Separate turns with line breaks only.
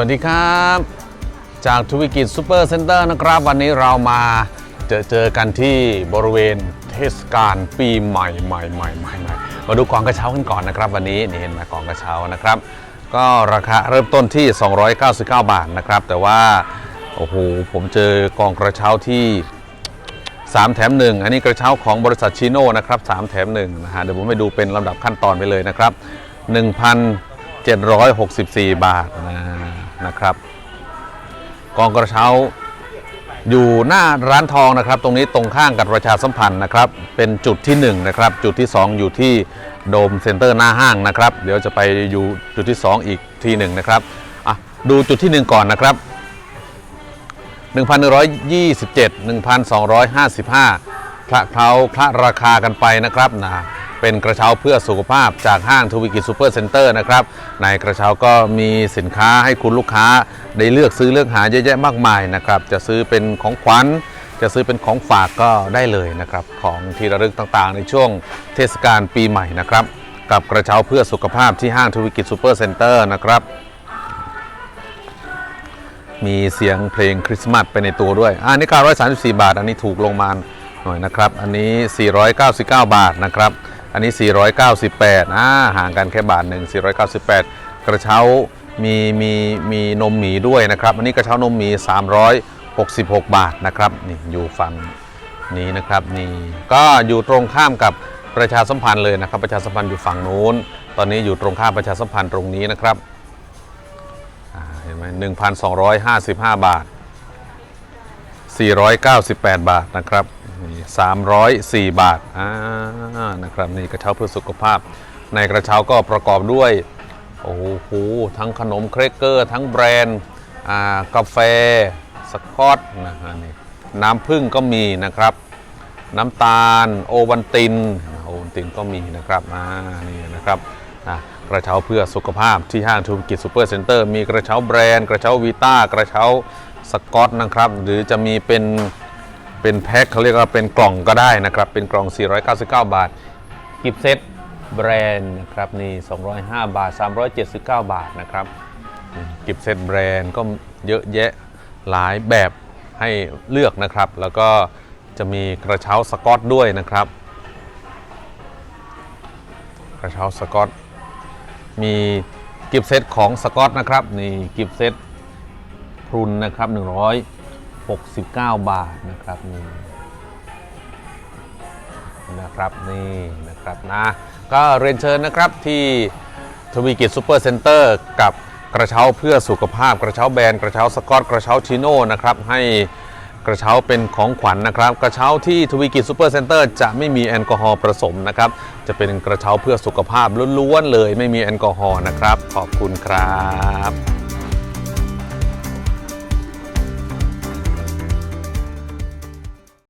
วัสดีครับ จากทวิกิจซูเปอร์เซ็นเตอร์นะครับ วันนี้เรามาเจอเจอกันที่บริเวณเทศกาลปีใหม่ใหม่ใหม่ใหม่ใหม่มาดูกองกระเช้ากันก่อนนะครับ วันนี้นี่เห็นไหมกองกระเช้านะครับ ก็ราคาเริ่มต้นที่ 299 บาทนะครับ แต่ว่าโอ้โหผมเจอกองกระเช้าที่ 3 แถม 1 อันนี้กระเช้าของบริษัทชิโน่นะครับ3แถม1นะฮะเดี๋ยวผมไปดูเป็นลำดับขั้นตอนไปเลยนะครับ 1,764 บาทนะ นะครับ กองกระเช้าอยู่หน้าร้านทองนะครับ ตรงนี้ตรงข้างกับประชาสัมพันธ์นะครับ เป็นจุดที่ 1 นะครับ จุดที่ 2 อยู่ที่โดมเซ็นเตอร์หน้าห้างนะครับ เดี๋ยวจะไปอยู่จุดที่ 2 อีกทีหนึ่งนะครับอะดูจุดที่ 1 ก่อนนะครับ 1,127 1,255 พระเคล้าพระราคากันไปนะครับนะ เป็นกระเช้าเพื่อสุขภาพจากห้างทวีกิจซูเปอร์เซ็นเตอร์นะครับ ในกระเช้าก็มีสินค้าให้คุณลูกค้าได้เลือกซื้อเลือกหาเยอะแยะมากมายนะครับ จะซื้อเป็นของขวัญ จะซื้อเป็นของฝากก็ได้เลยนะครับ ของที่ระลึกต่างๆ ในช่วงเทศกาลปีใหม่นะครับ กับกระเช้าเพื่อสุขภาพที่ห้างทวีกิจซูเปอร์เซ็นเตอร์นะครับ มีเสียงเพลงคริสต์มาสไปในตัวด้วย อันนี้934 บาท อันนี้ถูกลงมาหน่อยนะครับ อันนี้ 499 บาทนะครับ อันนี้ 498อ่าห่างกันแค่บาทหนึ่ง498 กระเช้ามีมีมีนมหมีด้วยนะครับ อันนี้กระเช้านมหมี 366 บาทนะครับนี่อยู่ฝั่งนี้นะครับนี่ก็อยู่ตรงข้ามกับประชาสัมพันธ์เลยนะครับ ประชาสัมพันธ์อยู่ฝั่งนู้น ตอนนี้อยู่ตรงข้ามประชาสัมพันธ์ตรงนี้นะครับเห็นไหมหนึ่งพันสองร้อยห้าสิบห้าบาทสี่ร้อยเก้าสิบแปดบาทนะครับ สามร้อยสี่บาทอ่านะครับนี่กระเช้าเพื่อสุขภาพ ในกระเช้าก็ประกอบด้วยโอ้โหทั้งขนมเครกเกอร์ ทั้งแบรนด์กาแฟสกอตนะฮะนี่น้ำผึ้งก็มีนะครับ น้ำตาล โอวันตินโอวันตินก็มีนะครับอ่านี่นะครับกระเช้าเพื่อสุขภาพที่ห้างธุรกิจซูเปอร์เซ็นเตอร์มีกระเช้าแบรนด์ กระเช้าวีต้ากระเช้าสกอตนะครับ หรือจะมีเป็น เป็นแพ็คเขาเรียกว่าเป็นกล่องก็ได้นะครับ เป็นกล่อง 499 บาท กิฟต์เซตแบรนด์นะครับนี่ 205 บาท 379 บาทนะครับ กิฟต์เซตแบรนด์ก็เยอะแยะหลายแบบให้เลือกนะครับ แล้วก็จะมีกระเช้าสกอตด้วยนะครับ กระเช้าสกอต มีกิฟต์เซตของสกอตนะครับนี่กิฟต์เซตพรุนนะครับ 69 บาทนะครับนี่นะครับนี่นะครับนะก็เรียนเชิญนะครับที่ทวีกิจซูเปอร์เซ็นเตอร์กับกระเช้าเพื่อสุขภาพ กระเช้าแบรนด์กระเช้าสกอตกระเช้าชิโน่นะครับให้กระเช้าเป็นของขวัญนะครับ กระเช้าที่ทวีกิจซูเปอร์เซ็นเตอร์จะไม่มีแอลกอฮอล์ผสมนะครับ จะเป็นกระเช้าเพื่อสุขภาพล้วนๆเลย ไม่มีแอลกอฮอล์นะครับ ขอบคุณครับ